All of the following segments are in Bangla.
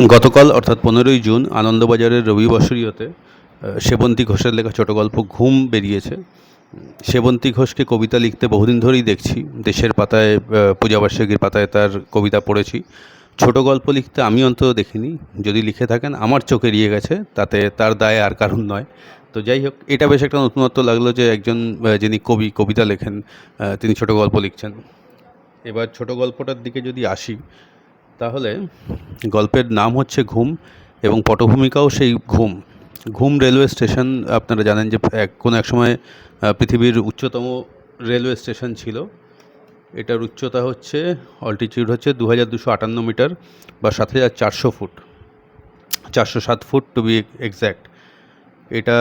গতকাল, অর্থাৎ পনেরোই জুন, আনন্দবাজারের রবিবাসরীয়তে সেবন্তী ঘোষের লেখা ছোট গল্প ঘুম বেরিয়েছে। সেবন্তী ঘোষকে কবিতা লিখতে বহুদিন ধরেই দেখছি। দেশের পাতায় পূজাবার্ষিকীর পাতায় তার কবিতা পড়েছি। ছোট গল্প লিখতে আমি অন্তত দেখিনি। যদি লিখে থাকেন, আমার চোখে এড়িয়ে গেছে, তাতে তার দায় আর কারণ নয়। তো যাই হোক, এটা বেশ একটা নতুনত্ব লাগল যে একজন যিনি কবি, কবিতা লেখেন তিনি ছোট গল্প লিখছেন। এবার ছোট গল্পটার দিকে যদি আসি তাহলে গল্পের নাম হচ্ছে ঘুম এবং পটভূমিকাও সেই ঘুম। ঘুম রেলওয়ে স্টেশন আপনারা জানেন যে এক কোনো এক সময় পৃথিবীর উচ্চতম রেলওয়ে স্টেশন ছিল। এটার উচ্চতা হচ্ছে অল্টিটিউড হচ্ছে দু হাজার দুশো আটান্ন মিটার বা সাত হাজার চারশো ফুট। চারশো সাত ফুট টু বি এক্স্যাক্ট এটা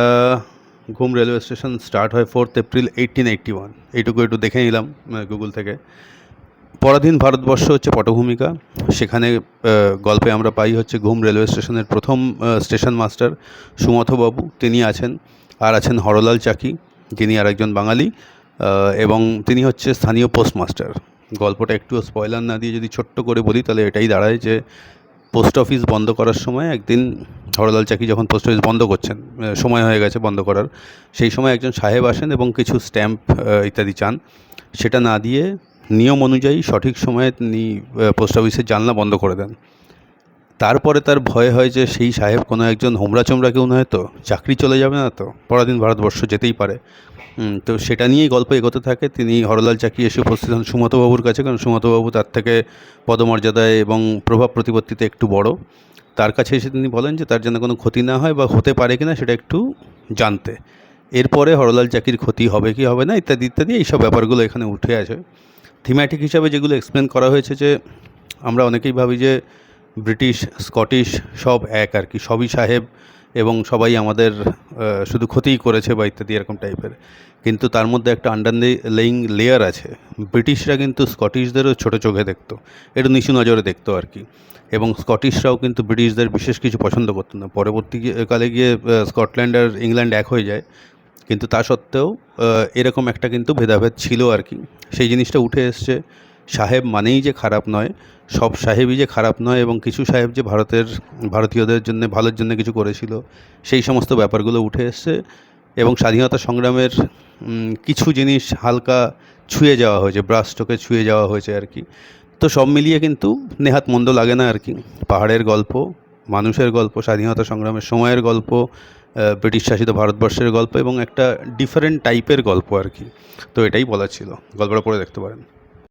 ঘুম রেলওয়ে স্টেশন স্টার্ট হয় fourth April eighteen eighty one এইটুকু একটু দেখে নিলাম গুগল থেকে। পরাধীন ভারতবর্ষ হচ্ছে পটভূমিকা। সেখানে গল্পে আমরা পাই হচ্ছে ঘুম রেলওয়ে স্টেশনের প্রথম স্টেশন মাস্টার সুমথবাবু। তিনি আছেন, আর আছেন হরলাল চাকি, যিনি আরেকজন বাঙালি এবং তিনি হচ্ছে স্থানীয় পোস্টমাস্টার। গল্পটা একটু স্পয়লার না দিয়ে যদি ছোট্ট করে বলি, তাহলে এটাই দাঁড়ায় যে পোস্ট অফিস বন্ধ করার সময় একদিন হরলাল চাকি যখন পোস্ট অফিস বন্ধ করছেন সময় হয়ে গেছে বন্ধ করার, সেই সময় একজন সাহেব আসেন এবং কিছু স্ট্যাম্প ইত্যাদি চান। সেটা না দিয়ে নিয়ম অনুযায়ী সঠিক সময়ে তিনি পোস্ট অফিসের জানলা বন্ধ করে দেন। তারপরে তার ভয় হয় যে সেই সাহেব কোনো একজন হোমরা চোমরা কেউ নয় তো? চাকরি চলে যাবে না তো? পরাধীন ভারতবর্ষ যেতেই পারে। তো সেটা নিয়েই গল্প এগোতে থাকে। তিনি হরলাল চাকরি এসে উপস্থিত হন সুমতবাবুর কাছে, কারণ সুমতবাবু তার থেকে পদমর্যাদায় এবং প্রভাব প্রতিপত্তিতে একটু বড়। তার কাছে এসে তিনি বলেন যে তার যেন কোনো ক্ষতি না হয় বা হতে পারে কিনা সেটা একটু জানতে। এরপরে হরলাল চাকির ক্ষতি হবে কি হবে না ইত্যাদি ইত্যাদি এইসব ব্যাপারগুলো এখানে উঠে আসে। থিম্যাটিক হিসাবে যেগুলো এক্সপ্লেন করা হয়েছে যে আমরা অনেকেই ভাবি যে ব্রিটিশ, স্কটিশ সব এক আর কি, সবই সাহেব এবং সবাই আমাদের শুধু ক্ষতিই করেছে বা ইত্যাদি এরকম টাইপের কিন্তু তার মধ্যে একটা আন্ডারলেইং লেয়ার আছে। ব্রিটিশরা কিন্তু স্কটিশদেরও ছোটো চোখে দেখতো। একটু নিচু নজরে দেখতো আর কি। এবং স্কটিশরাও কিন্তু ব্রিটিশদের বিশেষ কিছু পছন্দ করতো না। পরবর্তীকালে গিয়ে স্কটল্যান্ড আর ইংল্যান্ড এক হয়ে যায়। কিন্তু তা সত্ত্বেও এরকম একটা কিন্তু ভেদাভেদ ছিল আর কি। সেই জিনিসটা উঠে এসছে। সাহেব মানেই যে খারাপ নয়, সব সাহেবই যে খারাপ নয় এবং কিছু সাহেব যে ভারতের, ভারতীয়দের জন্য, ভালোর জন্য কিছু করেছিল, সেই সমস্ত ব্যাপারগুলো উঠে এসছে এবং স্বাধীনতা সংগ্রামের কিছু জিনিস হালকা ছুঁয়ে যাওয়া হয়েছে, ব্রাশ স্ট্রোকে ছুঁয়ে যাওয়া হয়েছে আর কি। তো সব মিলিয়ে কিন্তু নেহাত মন্দ লাগে না আর কি। পাহাড়ের গল্প, মানুষের গল্প, স্বাধীনতা সংগ্রামের সময়ের গল্প ব্রিটিশ শাসিত ভারতবর্ষের গল্প এবং একটা ডিফারেন্ট টাইপের গল্প আর কি। তো এটাই বলা ছিল। গল্পটা পড়ে দেখতে পারেন।